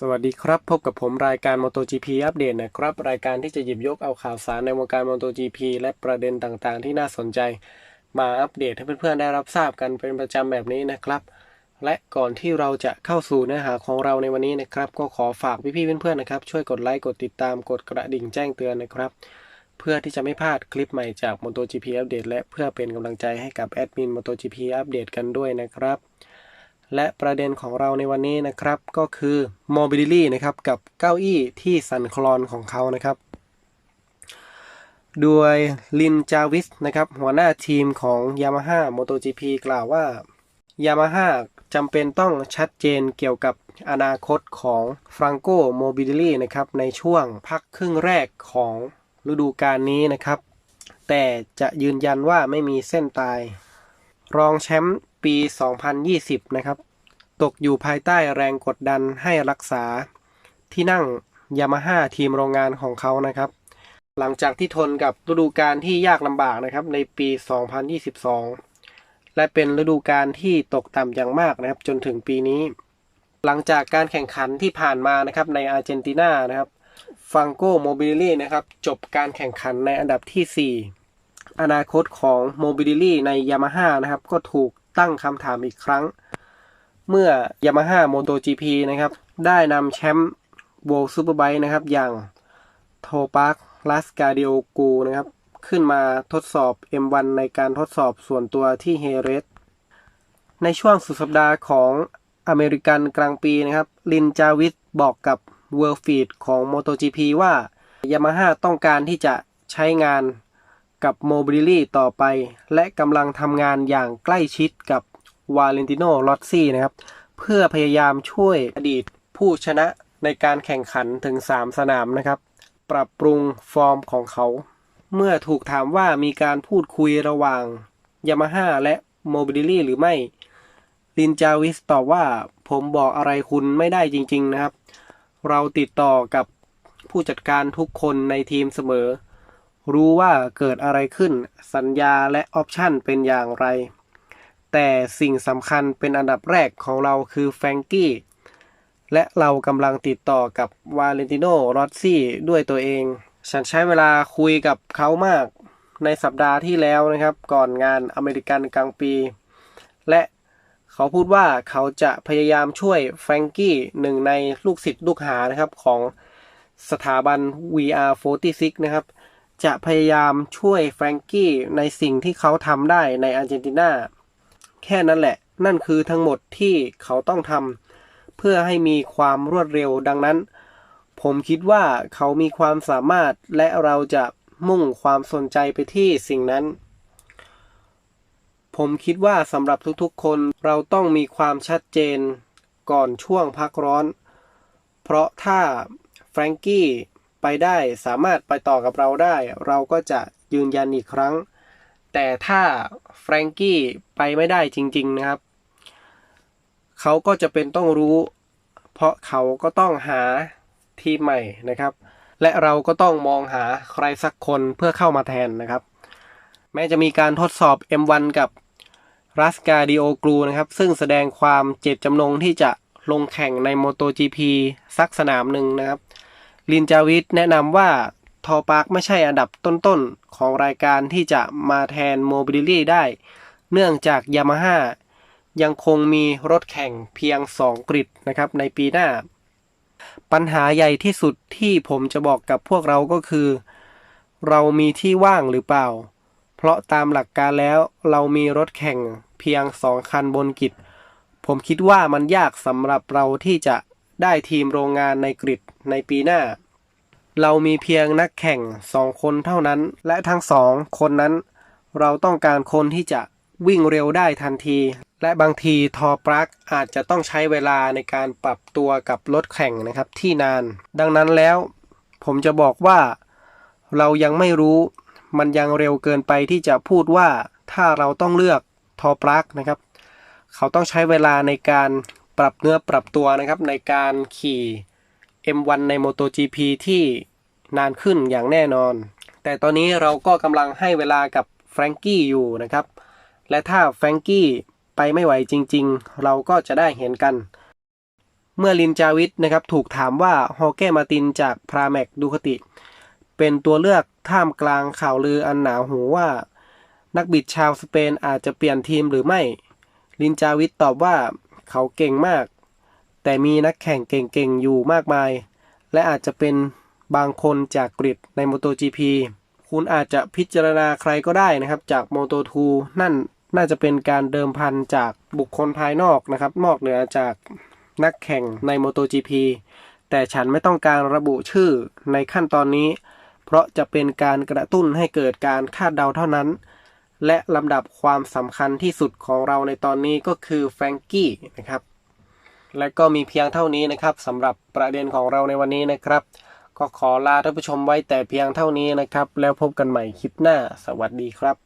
สวัสดีครับ พบกับผมรายการ MotoGP อัปเดตนะครับ รายการที่จะหยิบยกเอาข่าวสารในวงการ MotoGP และประเด็นต่างๆ ที่น่าสนใจ มาอัปเดตให้เพื่อนๆได้รับทราบกันเป็นประจำแบบนี้นะครับ และก่อนที่เราจะเข้าสู่เนื้อหาของเราในวันนี้นะครับ ก็ขอฝากพี่ๆเพื่อนๆนะครับ ช่วยกดไลค์กดติดตามกดกระดิ่งแจ้งเตือนนะครับ เพื่อที่จะไม่พลาดคลิปใหม่จาก MotoGP อัปเดตและเพื่อเป็นกำลังใจให้กับแอดมิน MotoGP อัปเดตกันด้วยนะครับ และประเด็นของเราในวันนี้นะครับก็คือ Mobility นะครับกับเก้าอี้ที่สั่นคลอนของเขานะครับ โดยลินจาวิสนะครับหัวหน้าทีมของ Yamaha MotoGP กล่าวว่า Yamaha จำเป็นต้องชัดเจนเกี่ยวกับอนาคตของ Franco Mobility นะครับในช่วงพักครึ่งแรกของฤดูกาลนี้นะครับ แต่จะยืนยันว่าไม่มีเส้นตาย รองแชมป์ ปี 2020 นะครับ ตกอยู่ภายใต้แรงกดดันให้รักษาที่นั่งยามาฮ่าทีมโรงงานของเขานะครับ หลังจากที่ทนกับฤดูกาลที่ยากลำบากนะครับในปี 2022 และเป็นฤดูกาลที่ตกต่ำอย่างมากนะครับ จนถึงปีนี้ หลังจากการแข่งขันที่ผ่านมานะครับในอาร์เจนตินานะครับฟังโกโมบิลี่นะครับจบการแข่งขันในอันดับที่ 4 อนาคตของ Mobility ใน Yamaha นะครับก็ถูก ตั้งคำถามอีกครั้ง เมื่อ Yamaha MotoGP นะครับ ได้นำแชมป์ World Superbike นะครับ อย่างโทปักลัสกาเดียกูนะครับ ขึ้นมาทดสอบ M1 ในการทดสอบส่วนตัวที่เฮเรสในช่วงสุดสัปดาห์ของอเมริกันกลางปีนะครับ ลินจาวิสบอกกับ World Feed ของ MotoGP ว่า Yamaha ต้องการที่จะใช้งาน กับโมบิลี่ต่อไป และกำลังทำงานอย่างใกล้ชิดกับวาเลนติโนลอตซี่นะครับ เพื่อพยายามช่วยอดีตผู้ชนะในการแข่งขันถึง 3 สนามนะครับ ปรับปรุงฟอร์มของเขา เมื่อถูกถามว่ามีการพูดคุยระหว่างยามาฮ่าและโมบิลี่หรือไม่ ลินจาวิสตอบว่าผมบอกอะไรคุณไม่ได้จริง ๆนะครับ เราติดต่อกับผู้จัดการทุกคนในทีมเสมอ รู้ว่าเกิดอะไรขึ้น สัญญาและออปชันเป็นอย่างไร แต่สิ่งสำคัญเป็นอันดับแรกของเราคือแฟรงกี้ และเรากำลังติดต่อกับวาเลนติโนรอสซี่ด้วยตัวเอง ฉันใช้เวลาคุยกับเขามากในสัปดาห์ที่แล้วนะครับ ก่อนงานอเมริกันกลางปี และเขาพูดว่าเขาจะพยายามช่วยแฟรงกี้หนึ่งในลูกศิษย์ลูกหานะครับของสถาบัน VR46 นะครับ จะพยายามช่วยแฟรงกี้ในสิ่งที่เขาทำได้ในอาร์เจนตินาแค่นั้นแหละ นั่นคือทั้งหมดที่เขาต้องทำเพื่อให้มีความรวดเร็วดังนั้น ผมคิดว่าเขามีความสามารถและเราจะมุ่งความสนใจไปที่สิ่งนั้น ผมคิดว่าสำหรับทุกๆคนเราต้องมีความชัดเจนก่อนช่วงพักร้อน เพราะถ้าแฟรงกี้ ไปได้ สามารถไปต่อกับเราได้ เราก็จะยืนยันอีกครั้ง แต่ถ้าแฟรงกี้ไปไม่ได้จริง ๆนะครับ เขาก็จะเป็นต้องรู้ เพราะเขาก็ต้องหาทีมใหม่นะครับ และเราก็ต้องมองหาใครสักคนเพื่อเข้ามาแทนนะครับ แม้จะมีการทดสอบ M1 กับรัสกาดิโอกรูนะครับ ซึ่งแสดงความเจตจำนงที่จะลงแข่งใน MotoGP สักสนามหนึ่งนะครับ ลินจาวิสแนะนำว่าทอปาร์กไม่ใช่อันดับต้นๆ ของรายการที่จะมาแทนโมบิลี่ได้ เนื่องจากยามาฮ่ายังคงมีรถแข่งเพียง 2 กริดนะครับในปีหน้า ปัญหาใหญ่ที่สุดที่ผมจะบอกกับพวกเราก็คือ เรามีที่ว่างหรือเปล่า เพราะตามหลักการแล้วเรามีรถแข่งเพียง 2 คันบนกริดผมคิดว่ามันยากสำหรับเราที่จะ ได้ทีมโรงงานในกริดในปีหน้า เรามีเพียงนักแข่งสองคนเท่านั้น และทั้งสองคนนั้น เราต้องการคนที่จะวิ่งเร็วได้ทันที และบางทีทอปลักอาจจะต้องใช้เวลาในการปรับตัวกับรถแข่งนะครับที่นาน ดังนั้นแล้ว ผมจะบอกว่า เรายังไม่รู้มันยังเร็วเกินไปที่จะพูดว่าถ้าเราต้องเลือกทอปลักนะครับ เขาต้องใช้เวลาในการ ปรับเนื้อปรับตัวนะครับในการขี่ M1 ใน MotoGP ที่นานขึ้นอย่างแน่นอน แต่ตอนนี้เราก็กำลังให้เวลากับแฟรงกี้อยู่นะครับ และถ้าแฟรงกี้ไปไม่ไหวจริง ๆ เราก็จะได้เห็นกัน เมื่อลินจาวิทนะครับถูกถามว่าฮอเก้มาตินจากพราแมกดูคติ เป็นตัวเลือกท่ามกลางข่าวลืออันหนาหูว่า นักบิดชาวสเปนอาจจะเปลี่ยนทีมหรือไม่ ลินจาวิทตอบว่า เขาเก่งมาก แต่มีนักแข่งเก่งๆ อยู่มากมาย และอาจจะเป็นบางคนจากกรีดใน MotoGP คุณอาจจะพิจารณาใครก็ได้นะครับ จาก Moto2 นั่นน่าจะเป็นการเดิมพันจากบุคคลภายนอกนะครับ นอกเหนือจากนักแข่งใน MotoGP แต่ฉันไม่ต้องการระบุชื่อในขั้นตอนนี้ เพราะจะเป็นการกระตุ้นให้เกิดการคาดเดาเท่านั้น และลำดับความสำคัญที่สุดของเราในตอนนี้ก็คือแฟรงกี้นะครับ และก็มีเพียงเท่านี้นะครับสำหรับประเด็นของเราในวันนี้นะครับ ก็ขอลาท่านผู้ชมไว้แต่เพียงเท่านี้นะครับ แล้วพบกันใหม่คลิปหน้า สวัสดีครับ